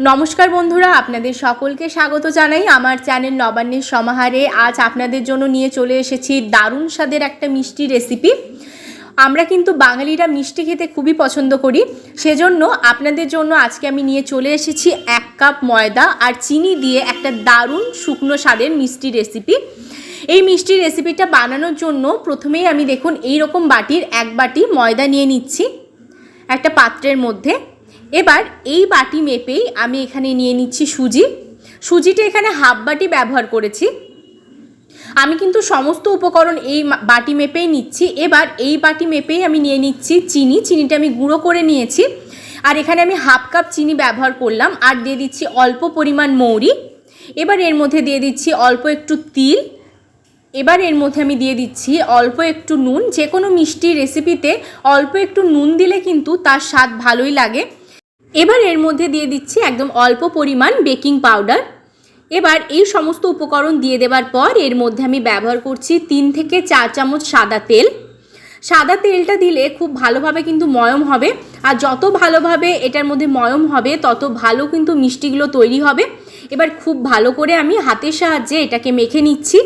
নমস্কার বন্ধুরা, আপনাদের সকলকে স্বাগত জানাই। আমার চ্যানেল নবান্নের সমাহারে আজ আপনাদের জন্য নিয়ে চলে এসেছি দারুণ স্বাদের একটা মিষ্টি রেসিপি। আমরা কিন্তু বাঙালিরা মিষ্টি খেতে খুবই পছন্দ করি। সেজন্য আপনাদের জন্য আজকে আমি নিয়ে চলে এসেছি এক কাপ ময়দা আর চিনি দিয়ে একটা দারুণ শুকনো স্বাদের মিষ্টি রেসিপি। এই মিষ্টি রেসিপিটা বানানোর জন্য প্রথমেই আমি দেখুন এই রকম বাটির এক বাটি ময়দা নিয়ে নিচ্ছি। একটা পাত্রের মধ্যে। এবার এই বাটি মেপেই আমি এখানে নিয়ে নিচ্ছি সুজি। সুজিটা এখানে হাফ বাটি ব্যবহার করেছি। আমি কিন্তু সমস্ত উপকরণ এই বাটি মেপেই নিচ্ছি। এবার এই বাটি মেপেই আমি নিয়ে নিচ্ছি চিনি। চিনিটা আমি গুঁড়ো করে নিয়েছি। আর এখানে আমি হাফ কাপ চিনি ব্যবহার করলাম। আর দিয়ে দিচ্ছি অল্প পরিমাণ মৌরি। এবার এর মধ্যে দিয়ে দিচ্ছি অল্প একটু তিল। এবার এর মধ্যে আমি দিয়ে দিচ্ছি অল্প একটু নুন। যে কোনো মিষ্টি রেসিপিতে অল্প একটু নুন দিলে কিন্তু তার স্বাদ ভালোই লাগে। এবার এর মধ্যে দিয়ে দিচ্ছি একদম অল্প পরিমাণ বেকিং পাউডার। এবার এই সমস্ত উপকরণ দিয়ে দেওয়ার পর এর মধ্যে আমি ব্যবহার করছি তিন থেকে চার চামচ সাদা তেল। সাদা তেলটা দিলে খুব ভালোভাবে কিন্তু ময়ম হবে আর যত ভালোভাবে এটার মধ্যে ময়ম হবে, তত ভালো কিন্তু মিষ্টিগুলো তৈরি হবে। এবার খুব ভালো করে আমি হাতের সাহায্যে এটাকে মেখে নিচ্ছি।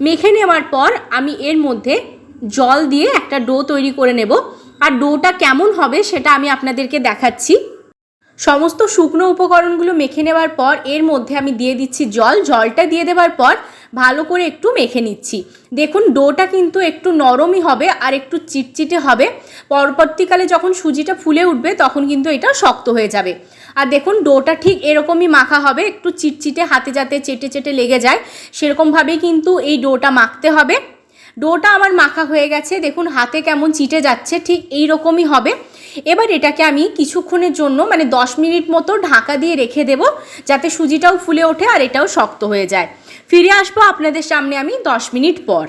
মেখে নেওয়ার পর আমি এর মধ্যে জল দিয়ে একটা ডো তৈরি করে নেব। আর ডোটা কেমন হবে সেটা আমি আপনাদেরকে দেখাচ্ছি। সমস্ত শুকনো উপকরণগুলো মেখে নেওয়ার পর এর মধ্যে আমি দিয়ে দিচ্ছি জল। জলটা দিয়ে দেওয়ার পর ভালো করে একটু মেখে নিচ্ছি। দেখুন, ডোটা কিন্তু একটু নরমই হবে আর একটু চিটচিটে হবে। পরবর্তীকালে যখন সুজিটা ফুলে উঠবে, তখন কিন্তু এটা শক্ত হয়ে যাবে। আর দেখুন, ডোটা ঠিক এরকমই মাখা হবে, একটু চিটচিটে, হাতে যাতে চেটে চেটে লেগে যায়, সেরকমভাবেই কিন্তু এই ডোটা মাখতে হবে। ডোটা আমার মাখা হয়ে গেছে। দেখুন, হাতে কেমন চিটে যাচ্ছে, ঠিক এই রকমই হবে। এবার এটাকে আমি কিছুক্ষণের জন্য মানে দশ মিনিট মতো ঢাকা দিয়ে রেখে দেব, যাতে সুজিটাও ফুলে ওঠে আর এটাও শক্ত হয়ে যায়। ফিরে আসব আপনাদের সামনে আমি দশ মিনিট পর।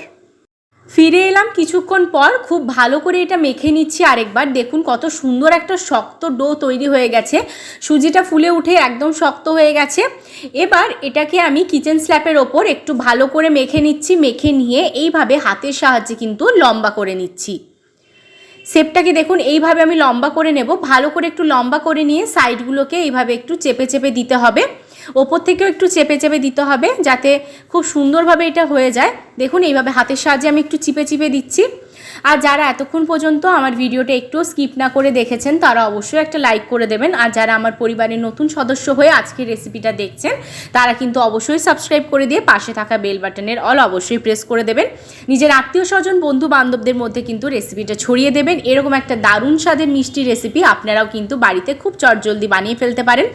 ফিরে এলাম কিছুক্ষণ পর, খুব ভালো করে এটা মেখে নিচ্ছি আরেকবার। দেখুন কত সুন্দর একটা শক্ত ডো তৈরি হয়ে গেছে। সুজিটা ফুলে উঠে একদম শক্ত হয়ে গেছে। এবার এটাকে আমি কিচেন স্ল্যাপের ওপর একটু ভালো করে মেখে নিচ্ছি, মেখে নিয়ে এইভাবে হাতের সাহায্যে কিন্তু লম্বা করে নিচ্ছি। শেপটাকে দেখুন, এইভাবে আমি লম্বা করে নেব। ভালো করে একটু লম্বা করে নিয়ে সাইডগুলোকে এইভাবে একটু চেপে চেপে দিতে হবে। ওপর থেকেও একটু চেপে চেপে দিতে হবে যাতে খুব সুন্দরভাবে এটা হয়ে যায়। দেখুন, এইভাবে হাতের সাহায্যে আমি একটু চিপে চিপে দিচ্ছি। আর যারা এতক্ষণ পর্যন্ত আমার ভিডিওটা একটু স্কিপ না করে দেখেছেন, তারা অবশ্যই একটা লাইক করে দেবেন। আর যারা আমার পরিবারের নতুন সদস্য হয়ে আজকের রেসিপিটা দেখছেন, তারা কিন্তু অবশ্যই সাবস্ক্রাইব করে দিয়ে পাশে থাকা বেল বাটনের অল অবশ্যই প্রেস করে দেবেন। নিজের আত্মীয় স্বজন বন্ধু বান্ধবদের মধ্যে কিন্তু রেসিপিটা ছড়িয়ে দেবেন। এরকম একটা দারুণ স্বাদের মিষ্টি রেসিপি আপনারাও কিন্তু বাড়িতে খুব চটজলদি বানিয়ে ফেলতে পারেন।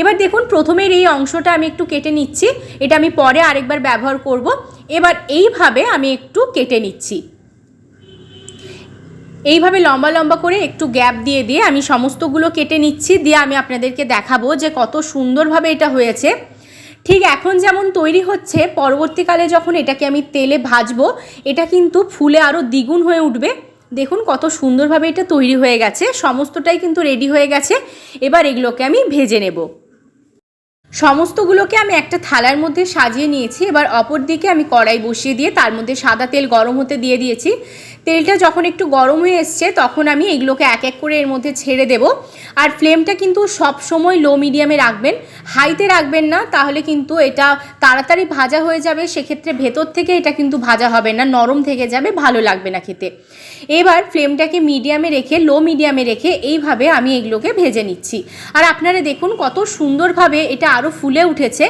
এবার দেখুন, প্রথমের এই অংশটা আমি একটু কেটে নিচ্ছি। এটা আমি পরে আরেকবার ব্যবহার করব। এবার এইভাবে আমি একটু কেটে নিচ্ছি। এইভাবে লম্বা লম্বা করে একটু গ্যাপ দিয়ে দিয়ে আমি সমস্তগুলো কেটে নিচ্ছি, দিয়ে আমি আপনাদেরকে দেখাবো যে কত সুন্দরভাবে এটা হয়েছে। ঠিক এখন যেমন তৈরি হচ্ছে, পরবর্তীকালে যখন এটাকে আমি তেলে ভাজবো, এটা কিন্তু ফুলে আরও দ্বিগুণ হয়ে উঠবে। দেখুন কত সুন্দরভাবে এটা তৈরি হয়ে গেছে, সমস্তটাই কিন্তু রেডি হয়ে গেছে। এবার এগুলোকে আমি ভেজে নেব। সমস্তগুলোকে আমি একটা থালার মধ্যে সাজিয়ে নিয়েছি। এবার অপর দিকে আমি কড়াই বসিয়ে দিয়ে তার মধ্যে সাদা তেল গরম হতে দিয়ে দিয়েছি। তেলটা যখন একটু গরম হয়ে এসছে, তখন আমি এগুলোকে এক এক করে এর মধ্যে ছেড়ে দেব। আর ফ্লেমটা কিন্তু সব সময় লো মিডিয়ামে রাখবেন। হাইতে রাখবেন না, তাহলে কিন্তু এটা তাড়াতাড়ি ভাজা হয়ে যাবে। সেক্ষেত্রে ভেতর থেকে এটা কিন্তু ভাজা হবে না, নরম থেকে যাবে, ভালো লাগবে না খেতে। এবার ফ্লেমটাকে মিডিয়ামে রেখে, লো মিডিয়ামে রেখে এইভাবে আমি এগুলোকে ভেজে নিচ্ছি। আর আপনারা দেখুন কত সুন্দরভাবে এটা আরও ফুলে উঠেছে।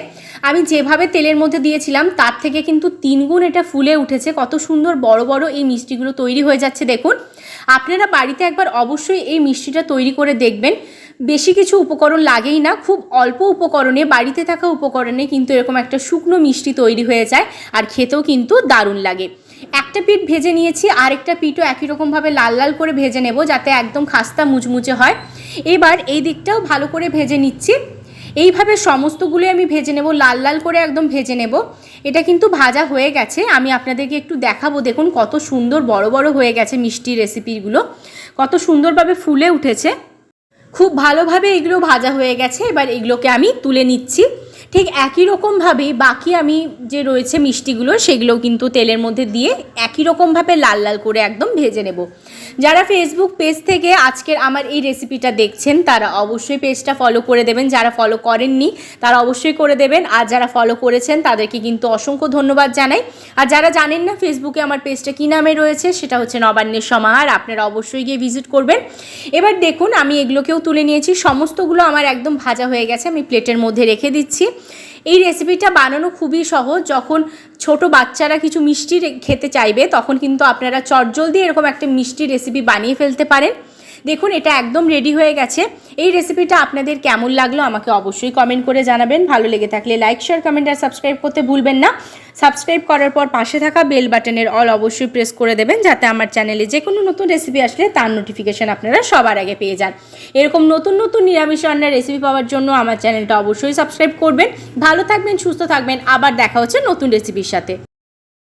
আমি যেভাবে তেলের মধ্যে দিয়েছিলাম, তার থেকে কিন্তু তিনগুণ এটা ফুলে উঠেছে। কত সুন্দর বড় বড় এই মিষ্টিগুলো তৈরি হয়ে যাচ্ছে, দেখুন। আপনারা বাড়িতে একবার অবশ্যই এই মিষ্টিটা তৈরি করে দেখবেন। বেশি কিছু উপকরণ লাগেই না, খুব অল্প উপকরণে, বাড়িতে থাকা উপকরণে কিন্তু এরকম একটা শুকনো মিষ্টি তৈরি হয়ে যায় আর খেতেও কিন্তু দারুণ লাগে। একটা পিঠ ভেজে নিয়েছি, আরেকটা পিঠও একই রকমভাবে লাল লাল করে ভেজে নেব যাতে একদম খাস্তা মুচমুচে হয়। এবার এই দিকটাও ভালো করে ভেজে নিচ্ছি। এইভাবে সমস্তগুলোই আমি ভেজে নেব, লাল লাল করে একদম ভেজে নেব। এটা কিন্তু ভাজা হয়ে গেছে। আমি আপনাদেরকে একটু দেখাবো, দেখুন কত সুন্দর বড় বড় হয়ে গেছে মিষ্টি রেসিপিগুলো। কত সুন্দরভাবে ফুলে উঠেছে। খুব ভালোভাবে এগুলো ভাজা হয়ে গেছে। এবার এগুলোকে আমি তুলে নিচ্ছি। ঠিক একই রকমভাবেই বাকি আমি যে রয়েছে মিষ্টিগুলো সেগুলো কিন্তু তেলের মধ্যে দিয়ে একই রকমভাবে লাল লাল করে একদম ভেজে নেব। যারা ফেসবুক পেজ থেকে আজকের আমার এই রেসিপিটা দেখছেন, তারা অবশ্যই পেজটা ফলো করে দেবেন। যারা ফলো করেননি, তারা অবশ্যই করে দেবেন। আর যারা ফলো করেছেন, তাদেরকে কিন্তু অসংখ্য ধন্যবাদ জানাই। আর যারা জানেন না ফেসবুকে আমার পেজটা কী নামে রয়েছে, সেটা হচ্ছে নবান্নের সমাহার আপনারা অবশ্যই গিয়ে ভিজিট করবেন। এবার দেখুন, আমি এগুলোকেও তুলে নিয়েছি। সমস্তগুলো আমার একদম ভাজা হয়ে গেছে, আমি প্লেটের মধ্যে রেখে দিচ্ছি। এই রেসিপিটা বানানো খুবই সহজ। যখন ছোট বাচ্চারা কিছু মিষ্টি খেতে চাইবে, তখন কিন্তু আপনারা চটজলদি এরকম একটা মিষ্টি রেসিপি বানিয়ে ফেলতে পারেন। দেখুন, এটা একদম রেডি হয়ে গেছে। এই রেসিপিটা আপনাদের কেমন লাগল আমাকে অবশ্যই কমেন্ট করে জানাবেন। ভালো লেগে থাকলে লাইক শেয়ার কমেন্ট আর সাবস্ক্রাইব করতে ভুলবেন না। সাবস্ক্রাইব করার পর পাশে থাকা বেল বাটনের অল অবশ্যই প্রেস করে দেবেন, যাতে আমার চ্যানেলে যে কোনো নতুন রেসিপি আসলে তার নোটিফিকেশান আপনারা সবার আগে পেয়ে যান। এরকম নতুন নতুন নিরামিষ রান্নার রেসিপি পাওয়ার জন্য আমার চ্যানেলটা অবশ্যই সাবস্ক্রাইব করবেন। ভালো থাকবেন, সুস্থ থাকবেন। আবার দেখা হচ্ছে নতুন রেসিপির সাথে।